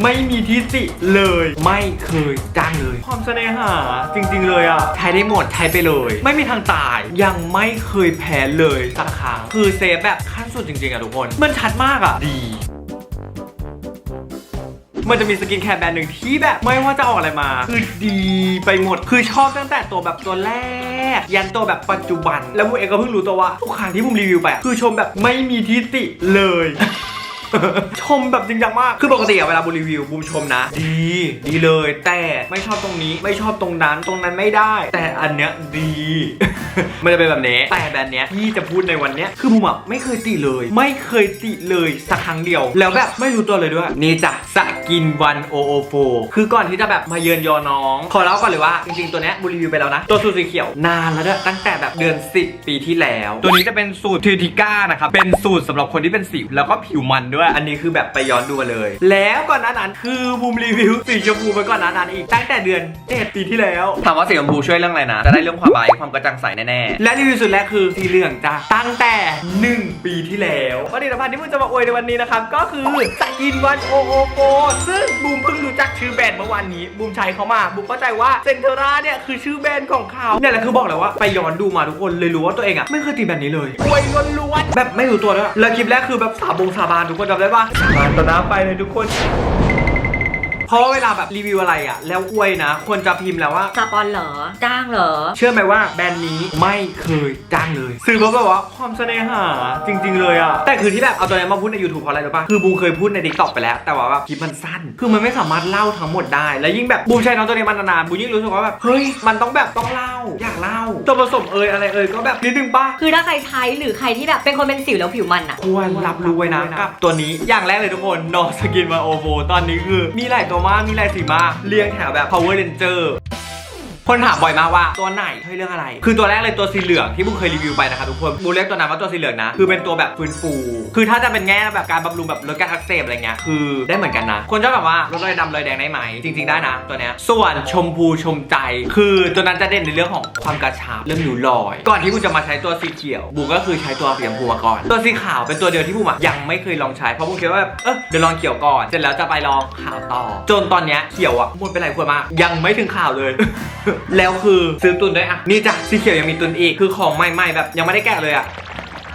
ไม่มีทิสิเลย ไม่เคยจ้างเลย ความเสน่หา จริง ๆ เลยอะใช้ได้หมดใช้ไปเลย ไม่มีทางตายยังไม่เคยแพ้เลยสักครั้งคือเซฟแบบขั้นสุดจริง ๆอะทุกคน มันชัดมากอะ ดีมันจะมีสกินแคร์แบรนด์หนึ่งที่แบบ ไม่ว่าจะออกอะไรมา คือดีไปหมดคือชอบตั้งแต่ตัวแบบตัวแรก ยันตัวแบบปัจจุบัน แล้วมูเองก็เพิ่งรู้ตัวว่าทุกครั้งที่ผมรีวิวไปคือชมแบบไม่มีทิติเลย ชมแบบจริงจังมาก คือปกติอะเวลาบูมรีวิวบูมชมนะ ดี ดีเลย แต่ไม่ชอบตรงนี้ ไม่ชอบตรงนั้น ตรงนั้นไม่ได้ แต่อันเนี้ยดี มันจะเป็นแบบนี้ แต่แบบเนี้ยที่จะพูดในวันเนี้ย คือบูมอะไม่เคยติเลย ไม่เคยติเลยสักครั้งเดียว แล้วแบบไม่รู้ตัวเลยด้วย นี่จ้ะสกินวันโอโอโฟคือก่อนที่จะแบบมาเยือนยอน้อง ขอเล่าก่อนเลยว่าจริงๆตัวเนี้ยบูมรีวิวไปแล้วนะ ตัวสูตรสีเขียวนานแล้วด้วยตั้งแต่แบบเดือน 10 ปีที่แล้ว ตัวนี้จะเป็นสูตรทิทิก้านะครับ เป็นสูตรสำหรับคนที่เป็นสิวแล้วก็ผิวมันด้วยอันนี้คือแบบไปย้อนดูมาเลย แล้วก่อนหน้านั้นคือบูมรีวิวสีชมพูไปก่อนหน้านั้นอีกตั้งแต่เดือน7ปีที่แล้ว ถามว่าสีชมพูช่วยเรื่องอะไรนะ จะได้เรื่องความใบความกระจ่างใสแน่ๆ และรีวิวสุดแรกคือสีเหลืองจ้าตั้งแต่ 1 ปีที่แล้วผลิตภัณฑ์ที่บูมจะมาอวยในวันนี้นะครับก็คือสกินวันโอโอโฟซึ่งบูมเพิ่งรู้จักชื่อแบรนด์เมื่อวานนี้บูมใช้เขามาบูมเข้าใจว่าเซนเทอร่าเนี่ยคือชื่อแบรนด์ของเขาเนี่ยแหละคือบอกเลยว่าไปย้อนดูมาทุกคนเลยรู้ว่าตัวเองอะไม่เคยตีแบบนี้เลยอวยล้วนๆแบบไม่รู้ตัวด้วยแล้วคลิปแรกคือแบบสาบงสาบานทุกคนจำได้ปะสาบานต่อน้ำไปเลยทุกคน เพราะว่าเวลาแบบรีวิวอะไรอะ แล้วอวยนะควรจะพิมพ์แล้วว่า สปอนเหรอ จ้างเหรอ เชื่อไหมว่าแบรนด์นี้ไม่เคยจ้างเลย ซื้อเพราะแบบว่าความเสน่หาจริง ๆ เลยอะแต่คือที่แบบเอาตัวนี้มาพูดใน YouTube เพราะอะไรรู้ปะคือบูมเคยพูดใน TikTok ไปแล้ว แต่ว่าแบบคลิปมันสั้น คือมันไม่สามารถเล่าทั้งหมดได้ แล้วยิ่งแบบบูมใช้น้องตัวนี้มานานๆบูมยิ่งรู้สึกว่าแบบเฮ้ยมันต้องแบบต้องเล่าอยากเล่าตัวผสมเอยอะไรเอยก็แบบนิดนึงปะคือถ้าใครใช้หรือใครที่แบบเป็นคนเป็นสิวแล้วผิวมันอะควรรับรู้ไว้นะกับตัวนี้อย่างแรกเลยทุกคนนอสกินมาโอโฟตอนนี้คือมีหลายตัวมากมีลายสีมาเรียงแถวแบบ power ranger คนถามบ่อยมากว่าตัวไหนช่วยเรื่องอะไร คือตัวแรกเลยตัวสีเหลืองที่บูมเคยรีวิวไปนะครับทุกคนบูมเรียกตัวนั้นว่าตัวสีเหลืองนะ คือเป็นตัวแบบฟื้นฟู คือถ้าจะเป็นแง่แบบการบำรุงแบบลดการอักเสบอะไรเงี้ย คือได้เหมือนกันนะ คนชอบแบบว่าลดรอยดำรอยแดงได้ไหม จริง ๆได้นะ ตัวเนี้ย ส่วนชมพูชมใจ คือตัวนั้นจะเด่นในเรื่องของความกระชับ เรื่องหนูลอย ก่อนที่บูมจะมาใช้ตัวสีเขียวบูมก็คือใช้ตัวสีชมพูมาก่อน ตัวสีขาวเป็นตัวเดียวที่บูมอะยังไม่เคยลองใช้ เพราะบูมคิดว่าแบบเออเดี๋ยวลองเขียวก่อน เสร็จแล้วจะไปลองขาวต่อ จนตอนเนี้ยเขียวอะหมดไปหลายขวดมากยังไม่ถึงขาวเลยแล้วคือซื้อตุนด้วยอะนี่จ้ะสีเขียวยังมีตุนอีกคือของใหม่ๆแบบยังไม่ได้แกะเลยอะ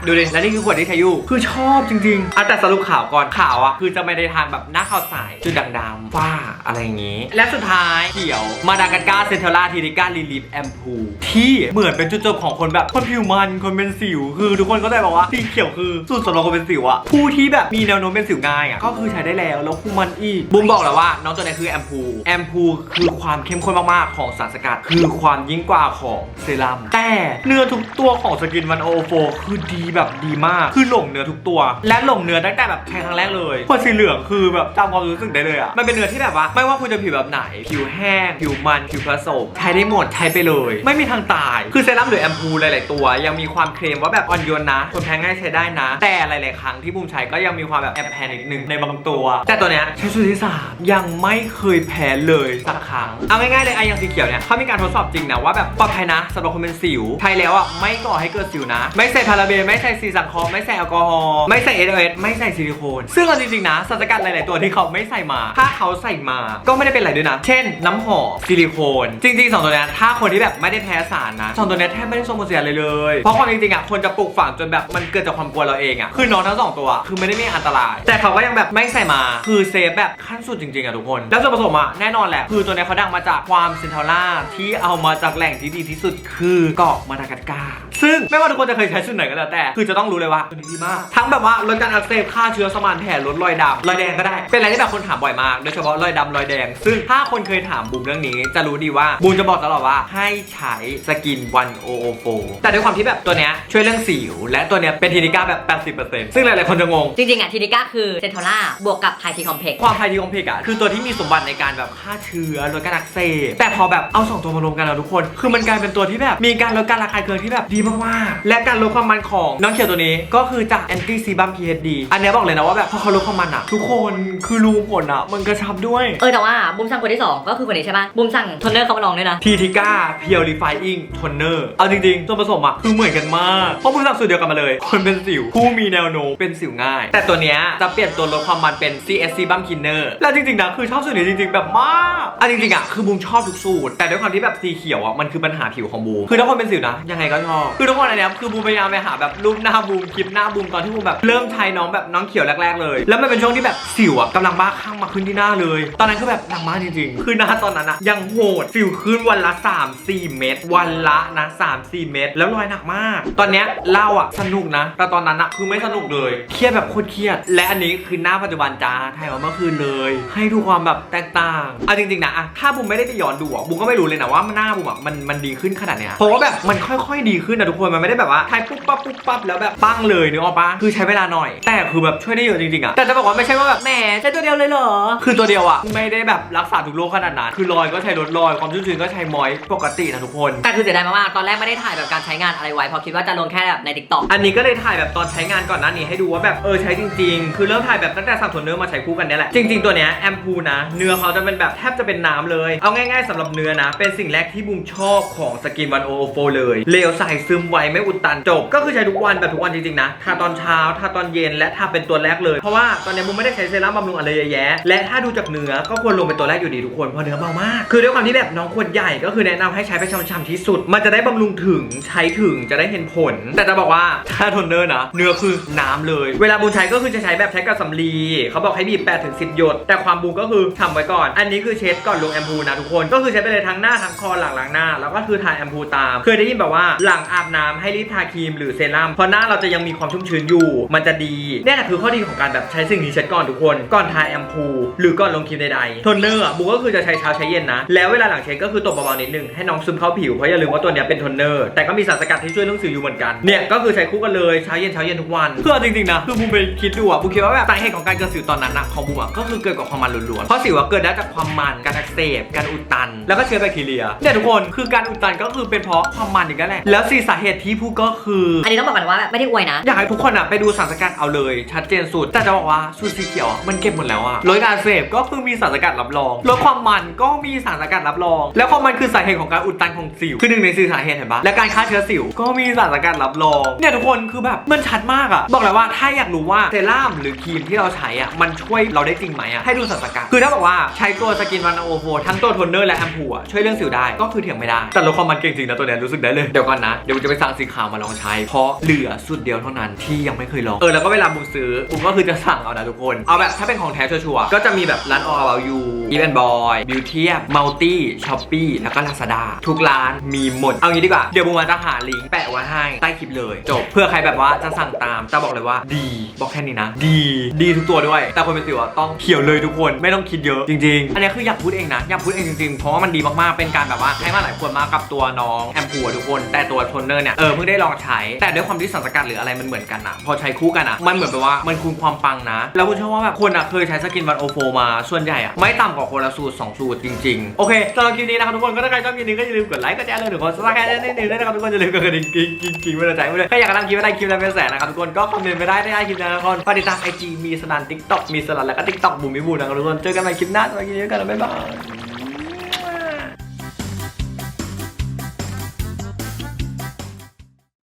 ดูดิและนี่คือขวดที่ใช้อยู่คือชอบจริงๆอะแต่สรุปข่าวก่อนข่าวอะคือจะไม่ได้ทางแบบหน้าข่าวใสจุดด่างดำฝ้าอะไรอย่างงี้ และสุดท้ายเขียวมาดากัสการ์เซนเทอร่าทีริก้าลีลิฟแอมพูที่เหมือนเป็นจุดจบของคนแบบคนผิวมันคนเป็นสิว คือทุกคนก็ได้บอกว่าสีเขียวคือสูตรสำหรับคนเป็นสิวอะผู้ที่แบบมีแนวโน้มเป็นสิวง่ายอะก็คือใช้ได้แล้วแล้วคุมมันอีกบูมบอกแล้วว่าน้องตัวนี้คือแอมพูแอมพูคือความเข้มข้นมากๆของสารสกัด คือความยิ่งกว่าของเซรั่มแต่เนื้อทุกตัวของสกินวันโอโฟคือดีแบบดีมาก คือหลงเนื้อทุกตัว และหลงเนื้อตั้งแต่แบบใช้ครั้งแรกเลยขวดสีเหลืองคือแบบจำความรู้สึกได้เลยอะมันเป็นเนื้อที่แบบว่า ไม่ว่าคุณจะผิวแบบไหน ผิวแห้ง ผิวมัน ผิวผสม ใช้ได้หมด ใช้ไปเลย ไม่มีทางตาย คือเซรั่มหรือแอมพูหลาย ๆ ตัว ยังมีความเคลมว่าแบบอ่อนโยนนะ คนแพ้ง่ายใช้ได้นะ แต่หลาย ๆ ครั้งที่บูมใช้ก็ยังมีความแบบแอบแพ้นิดนึงในบางตัว แต่ตัวเนี้ยใช้สูตรที่สามยังไม่เคยแพ้เลยสักครั้ง เอาง่าย ๆ เลยไอ้ย่างสีเขียวเนี่ยเขามีการทดสอบจริงนะว่าแบบปลอดภัยนะสำหรับคนเป็นสิวใช้แล้วอะไม่ก่อให้เกิดสิวนะ ไม่ใส่พาราเบนไม่ใส่ซีสังเคราะห์ไม่ใส่แอลกอฮอล์ไม่ใส่เอเอสไม่ใส่ซิลิโคน ซึ่งเอาจริงๆนะสารสกัดหลายๆตัวที่เขาไม่ใส่มา ถ้าเขาใส่มาก็ไม่ได้เป็นอะไรด้วยนะ เช่น น้ำหอมซิลิโคน จริงๆสองตัวนี้ถ้าคนที่แบบไม่ได้แพ้สารนะสองตัวนี้แทบไม่ได้ส่งผลเสียเลยเลย เพราะความจริงๆอะคนจะปลูกฝังจนแบบมันเกิดจากความกลัวเราเองอะคือน้องทั้งสองตัวคือไม่ได้มีอันตราย แต่เขาก็ยังแบบไม่ใส่มาคือเซฟแบบขั้นสุดจริงๆอะทุกคน แล้วส่วนผสมอะแน่นอนแหละคือตัวนี้เขาดังมาจากความเซนทอล่าที่เอามาจากแหล่งที่ดีที่สุดคือเกาะมาดากัสการ์ ซึ่งไม่ว่าทุกคนจะเคยใช้ชุดไหนก็แล้วแต่ คือจะต้องรู้เลยว่าตัวนี้ดีมาก ทั้งแบบว่าลดการอักเสบฆ่าเชื้อสมานแผลลดรอยดำรอยแดงก็ได้ เป็นอะไรที่แบบคนถามบ่อยมาก โดยเฉพาะรอยดำรอยแดง ซึ่งถ้าคนเคยถามบูมเรื่องนี้ จะรู้ดีว่าบูมจะบอกตลอดว่าให้ใช้สกินวันโอโอโฟแต่ด้วยความที่แบบตัวเนี้ยช่วยเรื่องสิว และตัวเนี้ยเป็นทีนิก้าแบบ 80%ซึ่งหลายๆคนจะงง จริงๆอะทีดิก้าคือเซนโทล่าบวกกับไททีคอมเพล็กซ์ความพายดีคอมเพกอะคือตัวที่มีสมบัติในการแบบฆ่าเชื้อลดการอักเสบแต่พอแบบเอาสองตัวมารวมกันแล้วทุกคน คือมันกลายเป็นตัวที่แบบมีการลดการระคายเคืองที่แบบดีมากๆ และการลดความมันของน้องเขียวตัวนี้ก็คือจากแอนตี้ซีบัม PhD อันเนี้ยบอกเลยนะว่าแบบพอเขาลดความมันอะทุกคนคือรูผลอะมันกระชับด้วย เออแต่ว่าบุมสั่งคนที่ 2 ก็คือคนนี้ใช่ปะบุมสั่งโทนเนอร์เขามาลองด้วยนะ ทีทิก้าเพียวรีไฟอิงโทนเนอร์เอาจริงๆ ส่วนผสมอะคือเหมือนกันมาก เพราะมึงสั่งสูตรเดียวกันมาเลย คนเป็นสิว ผู้มีแนวโน้มเป็นสิวง่าย แต่ตัวเนี้ยจะเปลี่ยนตัวลดความมันเป็น CSC บัมคินเนอร์แล้วจริงๆนะคือชอบสูตรนี้จริงๆ แบบมากอะจริงๆอะคือบูมชอบทุกสูตร แต่ด้วยความที่แบบสีเขียวอะมันคือปัญหาผิวของบูมคือถ้าคนเป็นสิวนะยังไงก็ชอบคือทุกคนอันเนี้ยคือบูมพยายามไปหาแบบรูปหน้าบูมคลิปหน้าบูมตอนที่บูมแบบเริ่มใช้น้องแบบน้องเขียวแรก ๆ เลย แล้วมันเป็นช่วงที่แบบสิวอะกำลังบ้าคลั่งมาขึ้นที่หน้าเลย ตอนนั้นก็แบบหนักมากจริงๆ คือหน้าตอนนั้นอะยังโหดสิวขึ้นวันละ 3-4 เม็ดวันละนะ3-4 เม็ดแล้วรอยหนักมาก ตอนเนี้ยเล่าอะสนุกนะ แต่ตอนนั้นอะคือไม่สนุกเลยเครียดแบบโคตรเครียด และอันนี้คือหน้าปัจจุบันจ้าถ่ายมาเมื่อคืนเลย ให้ดูความแบบแตกต่างเอาจริงๆนะอะถ้าบุมไม่ได้ไปย้อนดูอะบุมก็ไม่รู้เลยนะว่าหน้าบุมอะมันมันดีขึ้นขนาดเนี้ยเพราะว่าแบบมันค่อย ๆ ดีขึ้นนะทุกคนมันไม่ได้แบบว่าถ่ายปุ๊บปั๊บปุ๊บปั๊บแล้วแบบปั้งเลยนึกออกปะคือใช้เวลาหน่อย แต่คือแบบช่วยได้เยอะจริงๆอะแต่จะบอกว่าไม่ใช่ว่าแบบแหมใช้ตัวเดียวเลยเหรอ คือตัวเดียวอะไม่ได้แบบรักษาทุกโรคขนาดนั้นคือรอยก็ใช้ลดรอยความชุ่มชื้นก็ใช้มอยปกตินะทุกคน แต่คือเสียดายมากๆตอนแรกไม่ได้ถ่ายแบบการใช้งานอะไรไว้เพราะคิดว่าจะลงแค่แบบในทิกตอกอันนี้ก็เลยถ่ายแบบตอนใช้งานก่อนหน้านี้ให้ดูว่าแบบเออใช้จริง ๆ คือเริ่มถ่ายแบบตั้งแต่สั่งโทนเนอร์มาใช้คู่กันเนี่ยแหละจริง ๆตัวเนี้ยแอมพูนะเนื้อเขาจะเป็นแบบแทบจะเป็นน้ำเลย เอาง่าย ๆสำหรับเนื้อนะ เป็นสิ่งแรกที่บูมชอบของสกินวันโอโฟเลยเลวใส่ซึมไวไม่อุดตันจบ ก็คือใช้ทุกวันแบบทุกวันจริงๆนะทาตอนเช้าทาตอนเย็นและทาเป็นตัวแรกเลย เพราะว่าตอนนี้บูมไม่ได้ใช้เซรั่มบำรุงอะไรเยอะแยะและถ้าดูจากเนื้อก็ควรลงเป็นตัวแรกอยู่ดีทุกคนเพราะเนื้อเบามาก คือด้วยความที่แบบน้องขวดใหญ่ก็คือแนะนำให้ใช้ไปช่ำๆที่สุด มันจะได้บำรุงถึงใช้ถึงจะได้เห็นผล แต่จะบอกว่าถ้าโทนเนอร์นะเนื้อคือน้ำเลย เวลาบูมใช้ก็คือจะใช้แบบใช้กับสำลีเขาบอกให้บีบ8ถึง10 หยด แต่ความบูมก็คือทำไว้ก่อน อันนี้คือเช็ดก่อนลงแอมพูนะทุกคนก็คือใช้ไปเลยทั้งหน้าทั้งคอหลังล้างหน้า แล้วก็คือทาแอมพูตาม เคยได้ยินแบบว่าหลังอาบน้ำให้รีบทาครีมหรือเซรั่มเพราะหน้าเราจะยังมีความชุ่มชื้นอยู่ มันจะดีเนี่ยแหละคือข้อดีของการแบบใช้สิ่งนี้เช็ดก่อนทุกคน ก่อนทาแอมพูหรือก่อนลงครีมใดๆโทนเนอร์บูก็คือจะใช้เช้าใช้เย็นนะ แล้วเวลาหลังเช็ดก็คือตบเบาๆนิดนึงให้น้องซึมเข้าผิวเพราะอย่าลืมว่าตัวเนี้ยเป็นโทนเนอร์แต่ก็มีสารสกัดที่ช่วยเรื่องสิวอยู่เหมือนกันเนี่ยก็คือใช้คู่กันเลยเช้าเย็นเช้าเย็นทุกวันคือเอจริงๆนะคือบูมไปคิดดูอะบูคิดว่าแบบสาเหตุของการเกิดสิวตอนนั้นอะของบูมอะก็คือเกิดกับความมันล้วนๆเพราะสิวอะเกิดได้จากความมันการอักเสบการอุดตัน แล้วก็เชื้อแบคทีเรียเนี่ยทุกคนคือการอุดตันก็คือเป็นเพราะความมันอีกแล้วแหละแล้วสี่สาเหตุที่พูดก็คือ อันนี้ต้องบอกก่อนว่าแบบไม่ได้อวยนะ อยากให้ทุกคนอะไปดูสารสกัดเอาเลย ชัดเจนสุด แต่จะบอกว่าสูตรสีเขียวอะมันเก็บหมดแล้วอะลดการอักเสพก็คือมีสารสกัดรับรองลดความมันก็มีสารสกัดรับรอง แล้วความมันคือสาเหตุของการอุดตันของสิว คือหนึ่งในสี่สาเหตุเห็นปะและการฆ่าเชื้อสิวก็มีสารสกัดรับรองเนี่ยทุกคนคือแบบมันชัดมากอะบอกเลยว่าถ้าอยากรู้ว่าเซรั่มหรือครีมที่เราใช้อะมันช่วยเราได้จริงไหมอะให้ดูสารสกัดคือถ้าบอกว่าใช้ตัวสกินวันโอโฟทั้งตัวโทนเนอร์และแอมพูอะช่วยเรื่องสิวได้ก็คือเถียงไม่ได้แต่ลดความมันเก่งจริงนะตัวเนี้ยรู้สึกได้เลยเดี๋ยวก่อนนะเดี๋ยวผมจะไปสั่งสีขาวมาลองใช้ เพราะเหลือสุดเดียวเท่านั้นที่ยังไม่เคยลอง เออแล้วก็เวลาบุมซื้อบุมก็คือจะสั่งเอานะทุกคน เอาแบบถ้าเป็นของแท้ชัวร์ๆก็จะมีแบบร้าน All About You e v e n Boy Beauty Multi Shopee แล้วก็ Lazada ทุกร้านมีหมด เอางี้ดีกว่า เดี๋ยวบุมจะหาลิงก์แปะไว้ให้ใต้คลิปเลย จบเพื่อใครแบบว่าจะสั่งตามจะบอกเลยว่าดี บอกแค่นี้นะ ดีดีทุกตัวด้วย แต่คนเป็นสิวอะต้องเขียวเลยทุกคนไม่ต้องคิดเยอะจริง ๆ อันนี้คืออยากพูดเองนะอยากพูดเองจริงๆเพราะว่ามันดีมากๆเป็นการแบบว่าให้มาหลายคนมากับตัวน้องแอมพูอะทุกคน แต่ตัวทนเนอร์เนี่ยเออเพิ่งได้ลองใช้แต่ด้วยความที่สารสกัดหรืออะไรมันเหมือนกันอะพอใช้คู่กันอะมันเหมือนแบบว่ามันคูณความปังนะ แล้วคุณเชื่อว่าแบบคนอะเคยใช้สกินวันโอโฟมาส่วนใหญ่อะไม่ต่ำกว่าคนละสูตรสองสูตรจริงๆโอเคสำหรับคลิปนี้นะครับทุกคนก็ถ้าใครชอบคลิปนี้ก็อย่าลืมกดไลค์กดแชร์เลยหรือกดซับสไครต์นิดนึงด้วยนะครับทุกคนอย่าลืมกดกระดิ่งกิ๊งกิ๊งกิ๊งไว้ในใจไว้เลยถ้าอยากทำคลิปอะไรคลิปอะไรเป็นแสนนะครับทุกคนก็คอมเมนต์ไปได้ได้คลิปนะครับทุกคนฝากติดตามไอจีมีสนันทิกตอกมีสลันแล้วก็ทิกตอกบูมมิบูนะครับทุกคนเจอกันใหม่คลิปหน้าสวัสดีครับบ๊ายบาย